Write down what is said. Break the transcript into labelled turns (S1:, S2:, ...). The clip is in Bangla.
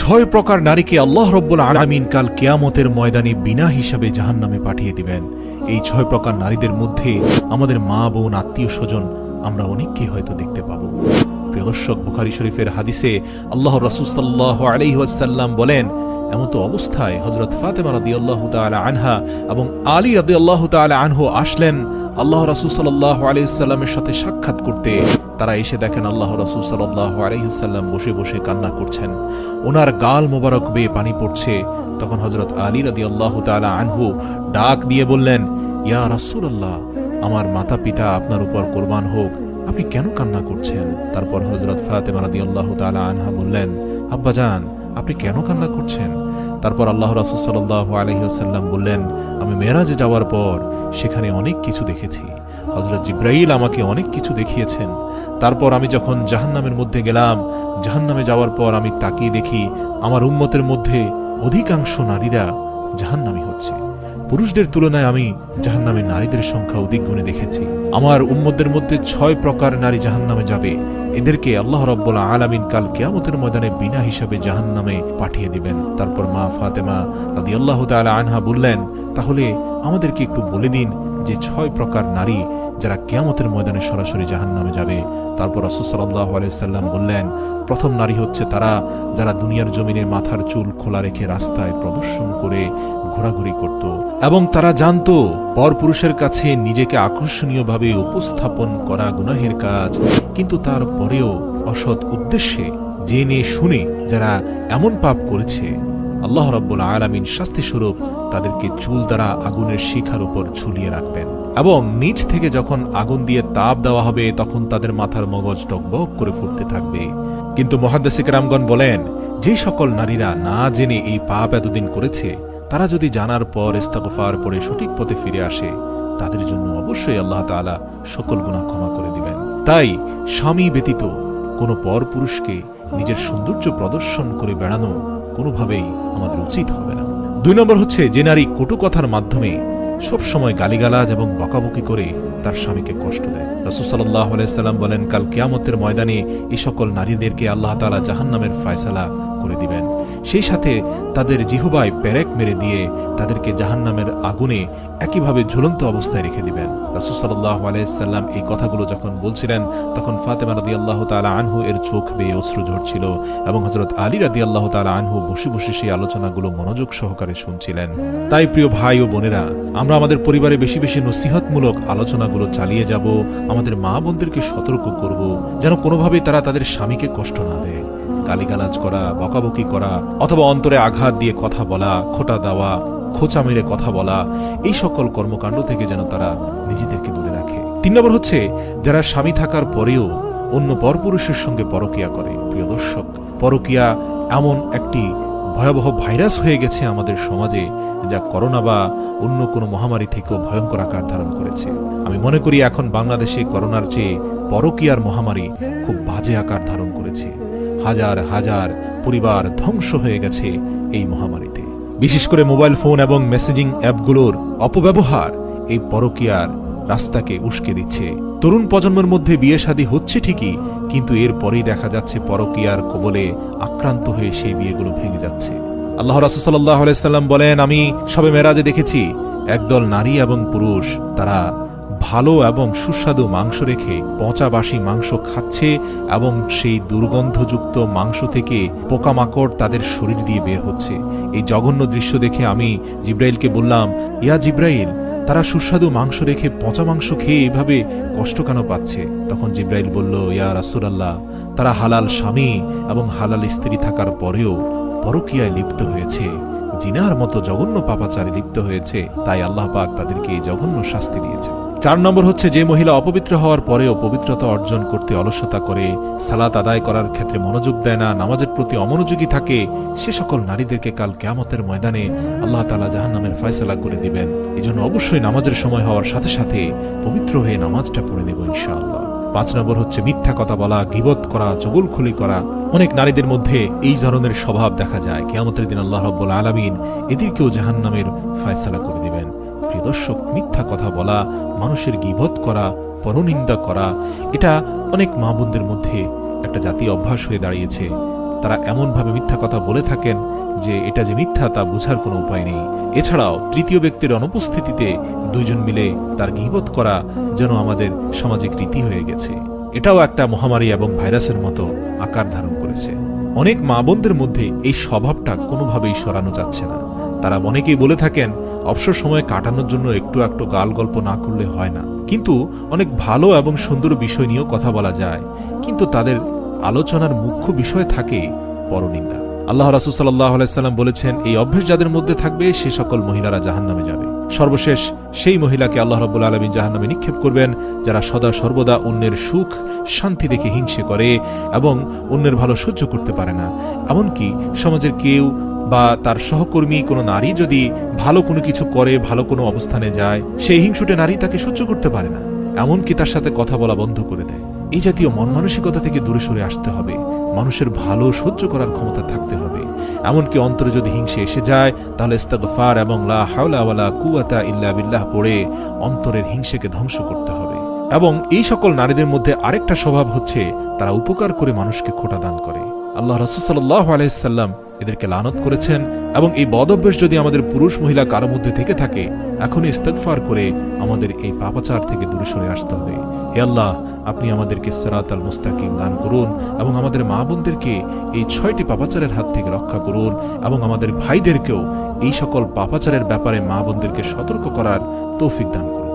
S1: ছয় প্রকার নারীকে আল্লাহ রব্বুল আলামিন কাল কেয়ামতের ময়দানে বিনা হিসাবে জাহান নামে পাঠিয়ে দিবেন। এই ছয় প্রকার নারীদের মধ্যে আমাদের মা, বোন, আত্মীয় স্বজন আমরা অনেককে হয়তো দেখতে পাব। প্রিয়দর্শক বুখারি শরীফের হাদিসে আল্লাহ রসুসাল্লাহ আলহিহাসাল্লাম বলেন, এমন তো অবস্থায় হজরত ফাতেমা রদি আল্লাহ তালা আনহা এবং আলী রদি আল্লাহ তালা আনহু আসলেন আল্লাহ রাসুল সাল্লাহ আলাইসাল্লামের সাথে সাক্ষাৎ করতে তারা এসে দেখেন আল্লাহ রাসুল সাল্লাহ আলাইসাল্লাম বসে বসে কান্না করছেন। ওনার গাল মোবারক বেয়ে পানি পড়ছে। তখন হজরত আলী রাদি আল্লাহ তালা আনহু ডাক দিয়ে বললেন, ইয়া রাসুল আল্লাহ আমার মাতা পিতা আপনার উপর কোরবান হোক, আপনি কেন কান্না করছেন? তারপর হজরত ফাতেমা রাদি আল্লাহ তালা আনহা বললেন আব্বাজান আপনি কেন কান্না করছেন? তারপর আল্লাহ রাসুল সাল্লাহ আলহিহাল্লাম বললেন, আমি মেরাজে যাওয়ার পর সেখানে অনেক কিছু দেখেছি। হজরত জিব্রাইল আমাকে অনেক কিছু দেখিয়েছেন। তারপর আমি যখন জাহান্নামের মধ্যে গেলাম, জাহান্নামে যাওয়ার পর আমি তাকিয়ে দেখি, আমার উম্মতের মধ্যে অধিকাংশ নারীরা জাহান্নামি হচ্ছে। পুরুষদের তুলনায় আমি জাহান্নামের নারীদের সংখ্যা অধিক গুণে দেখেছি। আমার উম্মদের মধ্যে ছয় প্রকার নারী জাহান্নামে যাবে। এদেরকে আল্লাহ রব্বুল আলামিন কাল কেয়ামতের ময়দানে বিনা হিসাবে জাহান্নামে পাঠিয়ে দিবেন। তারপর মা ফাতেমা রাদি আল্লাহ আনহা বললেন, তাহলে আমাদেরকে একটু বলে দিন যে ছয় প্রকার নারী যারা কেয়ামতের ময়দানে সরাসরি জাহান্নামে যাবে। তারপর রসুসাল্লাহ আলাইসাল্লাম বললেন, প্রথম নারী হচ্ছে তারা যারা দুনিয়ার জমিনে মাথার চুল খোলা রেখে রাস্তায় প্রদর্শন করে ঘোরাঘুরি করত এবং তারা জানতো পরপুরুষের কাছে নিজেকে আকর্ষণীয়ভাবে উপস্থাপন করা গুনাহের কাজ। কিন্তু তারপরেও অসৎ উদ্দেশ্যে জেনে শুনে যারা এমন পাপ করেছে আল্লাহ রব্বুল আলামিন শাস্তিস্বরূপ তাদেরকে চুল দ্বারা আগুনের শিখার উপর ঝুলিয়ে রাখবেন এবং নিচ থেকে যখন আগুন দিয়ে তাপ দেওয়া হবে, তখন তাদের মাথার মগজ টকবক করে ফুটতে থাকবে। কিন্তু মহাদ্দেশিক রামগণ বলেন, যে সকল নারীরা না জেনে এই পাপ এতদিন করেছে, তারা যদি জানার পর ইস্তাগফার পরে সঠিক পথে ফিরে আসে, তাদের জন্য অবশ্যই আল্লাহ তাআলা সকল গুনাহ ক্ষমা করে দিবেন। তাই স্বামী ব্যতীত কোনো পর পুরুষকে নিজের সৌন্দর্য প্রদর্শন করে বেড়ানো কোনোভাবেই আমাদের উচিত হবে না। দুই নম্বর হচ্ছে, যে নারী কটু কথার মাধ্যমে সব সময় গালিগালাজ এবং বকাবকি করে তার স্বামীকে কষ্ট দেয়। রসুসাল্লাহ আলাইসাল্লাম বলেন, কাল কেয়ামতের ময়দানে এই সকল নারীদেরকে আল্লাহ তালা জাহান্নামের ফয়সালা করে দিবেন। সেই সাথে তাদের জিহুবায় প্যারেক মেরে দিয়ে তাদেরকে জাহান্নামের আগুনে একইভাবে ঝুলন্ত অবস্থায় রেখে দিবেন। রাসুসাল্লাহ আলাইসাল্লাম এই কথাগুলো যখন বলছিলেন, তখন ফাতেমা রাদি আল্লাহ তালা আনহু এর চোখ বেয়ে অশ্রু ঝরছিল এবং হজরত আলী রাদি আল্লাহ তালা আনহু বসে বসে সেই আলোচনাগুলো মনোযোগ সহকারে শুনছিলেন। তাই প্রিয় ভাই ও বোনেরা, আমরা আমাদের পরিবারে বেশি বেশি নসিহতমূলক আলোচনাগুলো চালিয়ে যাব, আমাদের মা বোনদেরকে সতর্ক করব, যেন কোনোভাবেই তারা তাদের স্বামীকে কষ্ট না দেয়। গালিগালাজ করা, বকাবকি করা, অথবা অন্তরে আঘাত দিয়ে কথা বলা, খোটা দেওয়া, খোঁচা মেরে কথা বলা, এই সকল কর্মকাণ্ড থেকে যেন তারা নিজেদেরকে দূরে রাখে। তিন নম্বর হচ্ছে, যারা স্বামী থাকার পরেও অন্য পরপুরুষের সঙ্গে পরকিয়া করে। প্রিয় দর্শক, পরকিয়া এমন একটি ভয়াবহ ভাইরাস হয়ে গেছে আমাদের সমাজে, যা করোনা বা অন্য কোনো মহামারী থেকেও ভয়ঙ্কর আকার ধারণ করেছে। আমি মনে করি এখন বাংলাদেশে করোনার চেয়ে পরকিয়ার মহামারী খুব বাজে আকার ধারণ করেছে। হাজার হাজার পরিবার ধ্বংস হয়ে গেছে এই মহামারীতে। বিশেষ করে মোবাইল ফোন এবং মেসেজিং অ্যাপগুলোর অপব্যবহার এই পরকিয়ার রাস্তাকে উস্কে দিচ্ছে। তরুণ প্রজন্মের মধ্যে বিয়ে শাদী হচ্ছে ঠিকই, কিন্তু এর পরেই দেখা যাচ্ছে পরকিয়ার কবলে আক্রান্ত হয়ে সেই বিয়েগুলো ভেঙে যাচ্ছে। আল্লাহ রাসুসাল্লাহ আলাইসাল্লাম বলেন, আমি সবে মেরাজে দেখেছি, একদল নারী এবং পুরুষ, তারা ভালো এবং সুস্বাদু মাংস রেখে পচা বাসি মাংস খাচ্ছে এবং সেই দুর্গন্ধযুক্ত মাংস থেকে পোকামাকড় তাদের শরীর দিয়ে বের হচ্ছে। এই জঘন্য দৃশ্য দেখে আমি জিব্রাইলকে বললাম, ইয়া জিব্রাইল, তারা সুস্বাদু মাংস রেখে পচা মাংস খেয়ে এভাবে কষ্ট কেন পাচ্ছে? তখন জিব্রাইল বলল, ইয়া রাসুলাল্লাহ, তারা হালাল স্বামী এবং হালাল স্ত্রী থাকার পরেও পরকিয়ায় লিপ্ত হয়েছে। জিনার মতো জঘন্য পাপাচারে লিপ্ত হয়েছে, তাই আল্লাহ পাক তাদেরকে এই জঘন্য শাস্তি দিয়েছে চার নম্বর হচ্ছে, যে মহিলা অপবিত্র হওয়ার পরেও পবিত্রতা অর্জন করতে অলসতা করে, সালাত আদায় করার ক্ষেত্রে মনোযোগ দেয় না, নামাজের প্রতি অমনোযোগী থাকে, সে সকল নারীদেরকে কাল কেয়ামতের ময়দানে আল্লাহ তালা জাহান্নামের ফয়সলা করে দিবেন। এই জন্য অবশ্যই নামাজের সময় হওয়ার সাথে সাথে পবিত্র হয়ে নামাজটা পড়ে নেব ইনশাআল্লাহ। পাঁচ নম্বর হচ্ছে, মিথ্যা কথা বলা, গিবত করা, চগুলখুলি করা। অনেক নারীদের মধ্যে এই ধরনের স্বভাব দেখা যায়। কেয়ামতের দিন আল্লাহ রব্বুল আলমিন এদেরকেও জাহান্নামের ফয়সালা করে দিবেন। প্রিয় দর্শক, মিথ্যা কথা বলা, মানুষের গিবত করা, পরনিন্দা করা, এটা অনেক মা বোনদের মধ্যে একটা জাতীয় অভ্যাস হয়ে দাঁড়িয়েছে। তারা এমনভাবে মিথ্যা কথা বলে থাকেন যে এটা যে মিথ্যা তা বোঝার কোনো উপায় নেই। এছাড়াও তৃতীয় ব্যক্তির অনুপস্থিতিতে দুইজন মিলে তার গিবত করা যেন আমাদের সামাজিক রীতি হয়ে গেছে। এটাও একটা মহামারী এবং ভাইরাসের মতো আকার ধারণ করেছে। অনেক মা বোনদের মধ্যে এই স্বভাবটা কোনোভাবেই সরানো যাচ্ছে না। তারা অনেকেই বলে থাকেন অবসর সময় কাটানোর জন্য একটু একটু গাল গল্প না করলে হয় না। কিন্তু অনেক ভালো এবং সুন্দর বিষয় নিয়েও কথা বলা যায়। কিন্তু তাদের আলোচনার মুখ্য বিষয় থাকে পরনিন্দা। আল্লাহ রাসুসাল্লাহ আলাইসাল্লাম বলেছেন, এই অভ্যেস যাদের মধ্যে থাকবে, সে সকল মহিলারা জাহান নামে যাবে। সর্বশেষ সেই মহিলাকে আল্লাহ রব্বুল আলমী জাহান্নামে নিক্ষেপ করবেন, যারা সদা সর্বদা অন্যের সুখ, শান্তি দেখে হিংসে করে এবং অন্যের ভালো সহ্য করতে পারে না। এমনকি সমাজের কেউ বা তার সহকর্মী কোনো নারী যদি ভালো কোনো কিছু করে, ভালো কোনো অবস্থানে যায়, সেই হিংসুটে নারী তাকে সহ্য করতে পারে না। এমনকি তার সাথে কথা বলা বন্ধ করে দেয়। এই জাতীয় মন মানসিকতা থেকে দূরে সরে আসতে হবে। মানুষের ভালো সহ্য করার ক্ষমতা থাকতে হবে। এমনকি অন্তরে যদি হিংসে এসে যায়, তাহলে ইস্তাগফার এবং লা হাওলা ওয়ালা কুওয়াতা ইল্লা বিল্লাহ পড়ে অন্তরের হিংসেকে ধ্বংস করতে হবে। এবং এই সকল নারীদের মধ্যে আরেকটা স্বভাব হচ্ছে, তারা উপকার করে মানুষকে খোটা দান করে। আল্লাহ রসুসাল্লাহ আলাইসাল্লাম এদেরকে লানত করেছেন এবং এই বদ অভ্যেস যদি আমাদের পুরুষ মহিলা কারও মধ্যে থেকে থাকে, এখনই ইস্তেকফার করে আমাদের এই পাপাচার থেকে দূরে সরে আসতে হবে। হে আল্লাহ, আপনি আমাদেরকে সেরাত আল মুস্তাকিম দান করুন এবং আমাদের মা বোনদেরকে এই ছয়টি পাপাচারের হাত থেকে রক্ষা করুন এবং আমাদের ভাইদেরকেও এই সকল পাপাচারের ব্যাপারে মা বোনদেরকে সতর্ক করার তৌফিক দান করুন।